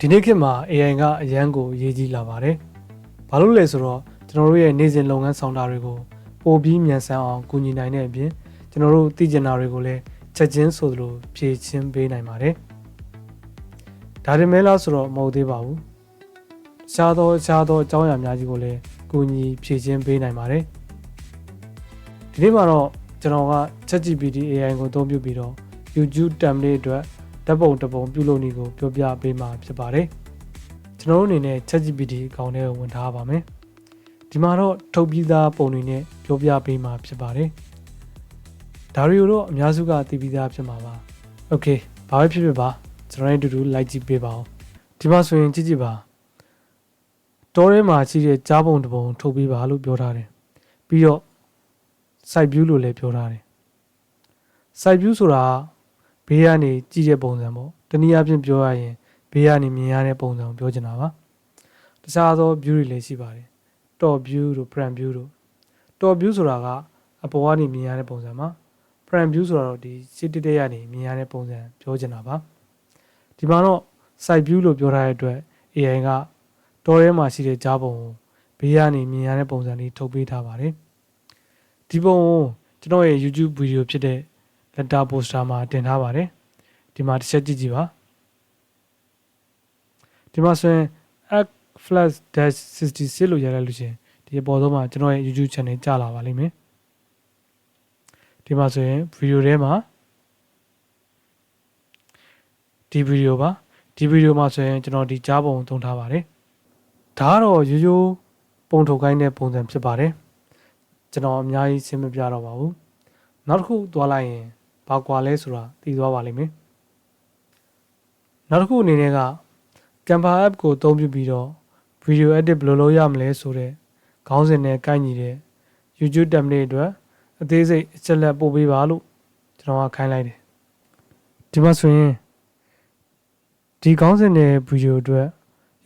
ဒီနေ့ခေတ်မှာ AI ကအရန်ကိုအရေးကြီးလာပါတယ်။ဘာလို့လဲဆိုတော့ကျွန်တော်တို့ရဲ့နေ့စဉ်လုပ်ငန်းဆောင်တာတွေကိုပိုပြီးမြန်ဆန်အောင်ကူညီနိုင်တဲ့အပြင်ကျွန်တော်တို့သိကျင်တာတွေကိုလည်းချက်ချင်းဆိုသလိုဖြည့်ချင်းပေးနိုင်ပါတယ်။ဒါပေမဲ့လားဆိုတော့မဟုတ်သေးပါဘူး။ရှားသောရှားသောအကြောင်းအရာများကြီးကိုလည်းကူညီဖြည့်ချင်းပေးနိုင်ပါတယ်။ဒီနေ့မှာတော့ကျွန်တော်က ChatGPT AI ကိုအသုံးပြုပြီးတော့ YouTube template အတွက် ဓာတ်ပုံတစ်ပုံပြုလုပ်နည်းကိုပြောပြပေးမှာဖြစ်ပါတယ်။ကျွန်တော်တို့အနေနဲ့ ChatGPT အကောင့်ထဲကိုဝင်ထားပါမယ်။ဒီမှာတော့ထုတ်ပြီးသားပုံတွေနဲ့ပြောပြပေးမှာဖြစ်ပါတယ်။ဒါတွေကိုတော့အများစုကသိပြီးသားဖြစ်မှာပါ။ Okay ဘာပဲဖြစ်ဖြစ်ပါကျွန်တော်တို့အတူတူလိုက်ကြည့်ပေးပါဦး။ဒီမှာဆိုရင်ကြည့်ကြည့်ပါ။တောထဲမှာရှိတဲ့ကြားပုံတစ်ပုံထုတ်ပေးပါလို့ပြောထားတယ်။ပြီးတော့ site view လို့လည်းပြောထားတယ်။ site view ဆိုတာက ဘေးကနေကြည့်တဲ့ပုံစံပေါ့တနည်းအားဖြင့်ပြောရရင်ဘေးကနေမြင်ရတဲ့ပုံစံကိုပြောချင်တာပါတခြားသော view တွေလည်းရှိပါတယ် top view တို့ front view တို့ top view ဆိုတာကအပေါ်ကနေမြင်ရတဲ့ပုံစံပါ front view ဆိုတာတော့ဒီရှေ့တက်တက်ရနေမြင်ရတဲ့ပုံစံပြောချင်တာပါဒီမှာတော့ side view လို့ပြောထားတဲ့အတွက် AI ကတောထဲမှာရှိတဲ့ကြားပုံကိုဘေးကနေမြင်ရတဲ့ပုံစံလေးထုတ်ပေးထားပါတယ်ဒီပုံကိုကျွန်တော်ရဲ့ YouTube ဗီဒီယိုဖြစ်တဲ့ letter poster မှာတင်ထားပါတယ်ဒီမှာတစ်ချက်ကြည့်ကြည့်ပါဒီမှာဆိုရင် x flash dash 66 လို့ရလိုက်လို့ရှရင်ဒီအပေါ်ဆုံးမှာကျွန်တော်ရဲ့ YouTube channel ကြာလာပါလိမ့်မယ်ဒီမှာဆိုရင်ဗီဒီယိုထဲမှာဒီဗီဒီယိုပါဒီဗီဒီယိုမှာဆိုရင်ကျွန်တော်ဒီကြားပုံသုံးထားပါတယ်ဒါကတော့ရိုးရိုးပုံထုတ်ခိုင်းတဲ့ပုံစံဖြစ်ပါတယ်ကျွန်တော်အများကြီးရှင်းမပြတော့ပါဘူးနောက်တစ်ခုသွားလိုက်ရင် ဘာကွာလဲဆိုတာသိသွားပါလိမ့်မယ်နောက်တစ်ခုအနေနဲ့က Canva app ကိုအသုံးပြုပြီးတော့ video edit ဘယ်လိုလုပ်ရမလဲဆိုတဲ့ခေါင်းစဉ်နဲ့ကိုက်ညီတဲ့ YouTube template အတွက်အသေးစိတ်အချက်လက်ပို့ပေးပါလို့ကျွန်တော်ကခိုင်းလိုက်တယ်ဒီမှာဆိုရင်ဒီခေါင်းစဉ်နဲ့ video အတွက်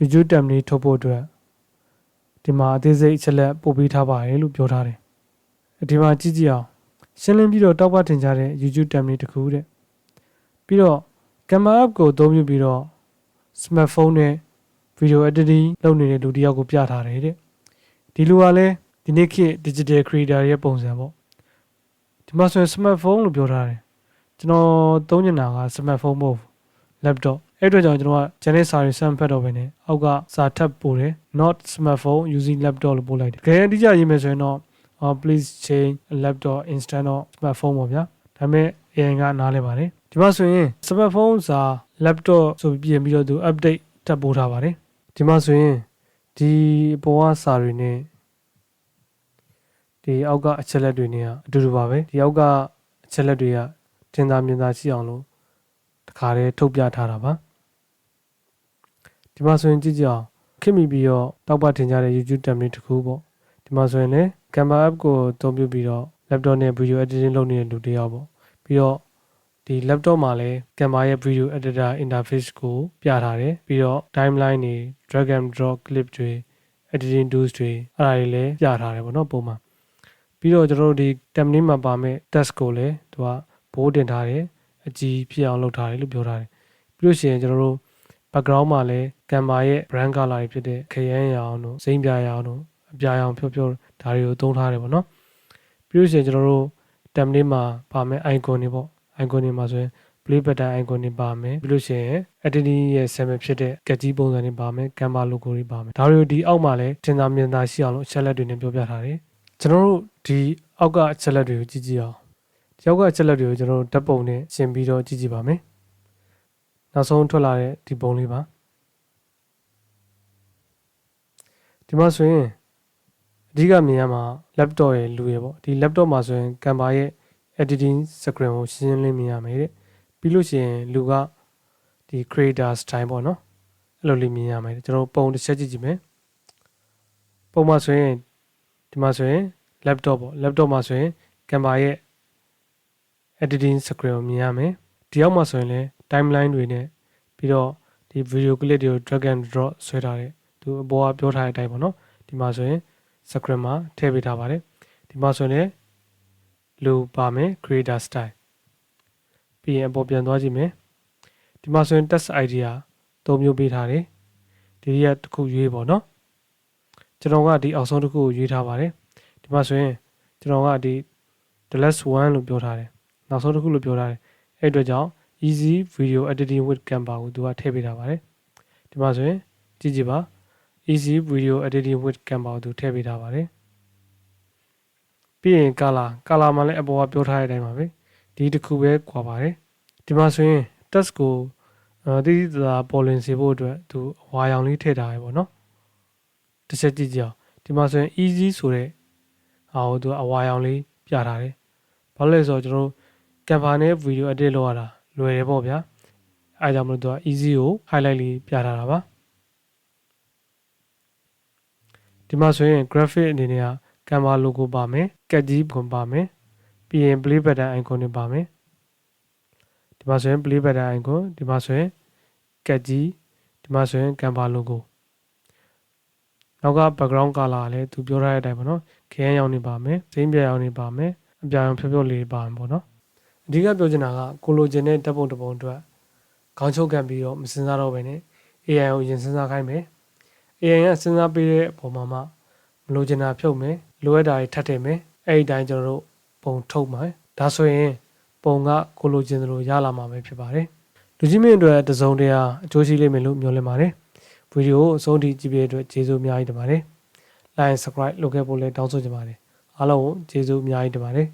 YouTube template ထုတ်ဖို့အတွက်ဒီမှာအသေးစိတ်အချက်လက်ပို့ပေးထားပါတယ်လို့ပြောထားတယ်ဒီမှာကြည့်ကြည့်အောင် ရှင်းလင်းပြီးတော့တောက်ပထင်ကြတဲ့ YouTube template တစ်ခုတဲ့ပြီးတော့ Canva app ကိုအသုံးပြုပြီးတော့ smartphone နဲ့ video editing လုပ်နေတဲ့လူတစ်ယောက်ကိုပြထားတယ်တဲ့ဒီလူကလည်းဒီနေ့ခေတ် digital creator ရဲ့ပုံစံပေါ့ဒီမှာဆိုရင် smartphone လို့ပြောထားတယ်ကျွန်တော်သုံးနေတာက smartphone မဟုတ်ဘူး laptop အဲ့အတွက်ကြောင့်ကျွန်တော်က channel စာတွေစမ်းဖတ်တော့ပဲねအောက်ကစာထပ်ပို့တယ် not smartphone using laptop လို့ပို့လိုက်တယ်ကြရင်အတိအကျရေးမယ်ဆိုရင်တော့ uh, please change a laptop instead of smartphone ပေါ့ဗျာဒါပေမဲ့ AI ကနားလဲပါတယ်ဒီမှာဆိုရင် smartphone စာ laptop ဆိုပြီးပြင်ပြီးတော့သူ update ထပ်ပို့ထားပါတယ်ဒီမှာဆိုရင်ဒီပေါ်ကစာတွေနဲ့ဒီအောက်ကအချက်လက်တွေနဲ့ကအတူတူပါပဲဒီအောက်ကအချက်လက်တွေကတင်သာမြင်သာရှိအောင်လို့တခါတည်းထုတ်ပြထားတာပါဒီမှာဆိုရင်ကြည့်ကြအောင်ခင်မိပြီးတော့တောက်ပထင်ကြတဲ့ YouTube template တစ်ခုပေါ့ ဒီမှာဆိုရင်လည်း Canva app ကိုအသုံးပြုပြီးတော့ laptop နဲ့ video editing လုပ်နေတဲ့လူတစ်ယောက်ပေါ့ပြီးတော့ဒီ laptop မှာလည်း Canva ရဲ့ video editor interface ကိုပြထားတယ်ပြီးတော့ timeline တွေ drag and drop clip တွေ editing tools တွေအဲ့ဒါတွေလည်းပြထားတယ်ပေါ့နော်ပုံမှန်ပြီးတော့ကျွန်တော်တို့ဒီ template မှာပါမဲ့ text ကိုလည်းသူကဘိုးတင်ထားတယ်အကြီးဖြစ်အောင်လုပ်ထားတယ်လို့ပြောထားတယ်ပြီးလို့ရှိရင်ကျွန်တော်တို့ background မှာလည်း Canva ရဲ့ brand color တွေဖြစ်တဲ့ခရမ်းရောင်တို့စိမ့်ပြရောင်တို့ အပြာရောင်ဖြောဖြောဒါတွေကိုသုံးထားတယ်ပေါ့နော်ပြီးလို့ရှိရင်ကျွန်တော်တို့ template မှာပါမဲ့ icon တွေပေါ့ icon တွေမှာဆိုရင် play button icon တွေပါမယ်ပြီးလို့ရှိရင် editing ရဲ့ sample ဖြစ်တဲ့ cat ကြီးပုံစံတွေပါမယ် Canva logo တွေပါမယ်ဒါတွေကိုဒီအောက်မှာလည်းထင်သာမြင်သာရှိအောင်လို့အချက်လက်တွေနဲ့ပြောပြထားတယ်ကျွန်တော်တို့ဒီအောက်ကအချက်လက်တွေကိုကြည့်ကြည့်အောင်ဒီအောက်ကအချက်လက်တွေကိုကျွန်တော်တို့ဓာတ်ပုံနဲ့ရှင်းပြီးတော့ကြည့်ကြည့်ပါမယ်နောက်ဆုံးထွက်လာတဲ့ဒီပုံလေးပါဒီမှာဆိုရင် အဓိကမြင်ရမှာ laptop ရဲ့လူရယ်ပေါ့ဒီ laptop မှာဆိုရင် Canva ရဲ့ editing screen ကိုရှင်းရှင်းလင်းမြင်ရမယ်တဲ့ပြီးလို့ရှိရင်လူကဒီ creator style ပေါ့နော်အဲ့လိုလေးမြင်ရမယ်ကျွန်တော်ပုံတစ်ချက်ကြည့်ကြည့်မယ်ပုံမှာဆိုရင်ဒီမှာဆိုရင် laptop ပေါ့ laptop မှာဆိုရင် Canva ရဲ့ editing screen ကိုမြင်ရမယ်ဒီအောက်မှာဆိုရင်လည်း timeline တွေနဲ့ပြီးတော့ဒီ video clip တွေကို drag and drop ဆွဲထားတဲ့သူအပေါ်ကပြောထားတဲ့အတိုင်းပေါ့နော်ဒီမှာဆိုရင် screen မှာထည့်ပေးထားပါတယ်ဒီမှာဆိုရင်လည်းလူပါမယ် creator style ပြီးရင်အပေါ်ပြန်သွားကြည့်မယ်ဒီမှာဆိုရင် test idea 3၃မျိုးပေးထားတယ်ဒီရက်တစ်ခုရွေးပေါ့နော်ကျွန်တော်ကဒီအောက်ဆုံးတစ်ခုကိုရွေးထားပါတယ်ဒီမှာဆိုရင်ကျွန်တော်ကဒီ the last one လို့ပြောထားတယ်နောက်ဆုံးတစ်ခုလို့ပြောထားတယ်အဲ့အတွက်ကြောင့် easy video editing with canva ကိုသူကထည့်ပေးထားပါတယ်ဒီမှာဆိုရင်ကြည့်ကြည့်ပါ easy video editing with canva ကိုသူထည့်ပေးထားပါတယ်ပြီးရင် color color မှာလည်းအပေါ်ကပြောထားတဲ့အတိုင်းပါပဲဒီတစ်ခုပဲကွာပါတယ်ဒီမှာဆိုရင် text ကိုအဲတိတိကျကျပေါ်လင်စေဖို့အတွက်သူအဝါရောင်လေးထည့်ထားရပေါ့နော်တစ်ချက်ကြည့်ကြည့်အောင်ဒီမှာဆိုရင် easy ဆိုတဲ့ဟာကိုသူအဝါရောင်လေးပြထားတယ်ဘာလို့လဲဆိုတော့ကျွန်တော်တို့ Canva နဲ့ video edit လုပ်ရတာလွယ်တယ်ပေါ့ဗျာအဲဒါကြောင့်မလို့သူက easy ကို highlight လေးပြထားတာပါ ဒီမှာဆိုရင် graphic အနေနဲ့က Canva logo ပါမယ် cat ကြီးပုံပါမယ်ပြီးရင် play button icon တွေပါမယ်ဒီမှာဆိုရင် play button icon ဒီမှာဆိုရင် cat ကြီးဒီမှာဆိုရင် Canva logo နောက်က background color လည်းသူပြောထားတဲ့အတိုင်းပေါ့နော်ခရမ်းရောင်နေပါမယ်စိမ့်ပြရောင်နေပါမယ်အပြာရောင်ဖြောဖြောလေးပါမယ်ပေါ့နော်အဓိကပြောချင်တာကကိုလိုချင်တဲ့တပ်ပုံတစ်ပုံအတွက်ခေါင်းချုပ်ကန်ပြီးတော့မစင်စားတော့ဘဲနဲ့ AI ကိုရင်စဉ်းစားခိုင်းမယ် AI ကစဉ်းစားပေးတဲ့အပေါ်မှာမှမလိုချင်တာဖြုတ်မယ်လိုအပ်တာတွေထပ်ထည့်မယ်အဲ့ဒီတိုင်းကျွန်တော်တို့ပုံထုတ်မယ်ဒါဆိုရင်ပုံကကိုလိုချင်သလိုရလာမှာပဲဖြစ်ပါတယ်လူကြီးမင်းအတွက်တစုံတရာအကျိုးရှိလိမ့်မယ်လို့မျှော်လင့်ပါတယ်ဗီဒီယိုကိုအဆုံးထိကြည့်ပေးတဲ့အတွက်ကျေးဇူးအများကြီးတင်ပါတယ် like subscribe လုပ်ခဲ့ဖို့လည်းတောင်းဆိုချင်ပါတယ်အားလုံးကိုကျေးဇူးအများကြီးတင်ပါတယ်